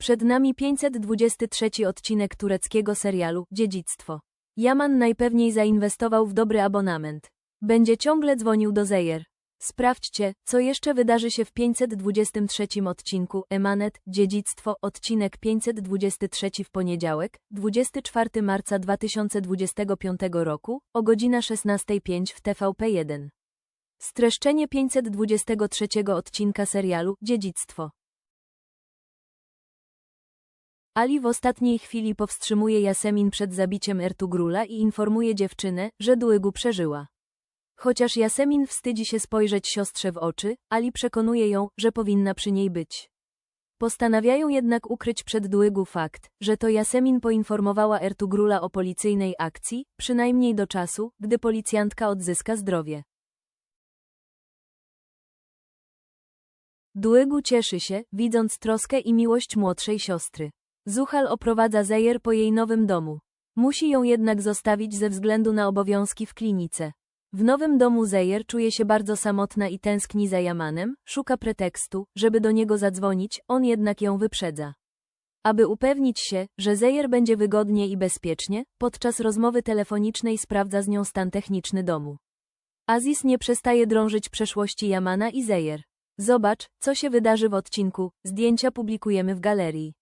Przed nami 523 odcinek tureckiego serialu Dziedzictwo. Yaman najpewniej zainwestował w dobry abonament. Będzie ciągle dzwonił do Zejer. Sprawdźcie, co jeszcze wydarzy się w 523 odcinku Emanet Dziedzictwo odcinek 523 w poniedziałek, 24 marca 2025 roku, o godzina 16.05 w TVP1. Streszczenie 523 odcinka serialu Dziedzictwo. Ali w ostatniej chwili powstrzymuje Jasemin przed zabiciem Ertugrula i informuje dziewczynę, że Duegu przeżyła. Chociaż Jasemin wstydzi się spojrzeć siostrze w oczy, Ali przekonuje ją, że powinna przy niej być. Postanawiają jednak ukryć przed Duegu fakt, że to Jasemin poinformowała Ertugrula o policyjnej akcji, przynajmniej do czasu, gdy policjantka odzyska zdrowie. Duegu cieszy się, widząc troskę i miłość młodszej siostry. Zuhal oprowadza Zejer po jej nowym domu. Musi ją jednak zostawić ze względu na obowiązki w klinice. W nowym domu Zejer czuje się bardzo samotna i tęskni za Jamanem, szuka pretekstu, żeby do niego zadzwonić, on jednak ją wyprzedza. Aby upewnić się, że Zejer będzie wygodnie i bezpiecznie, podczas rozmowy telefonicznej sprawdza z nią stan techniczny domu. Aziz nie przestaje drążyć przeszłości Jamana i Zejer. Zobacz, co się wydarzy w odcinku, zdjęcia publikujemy w galerii.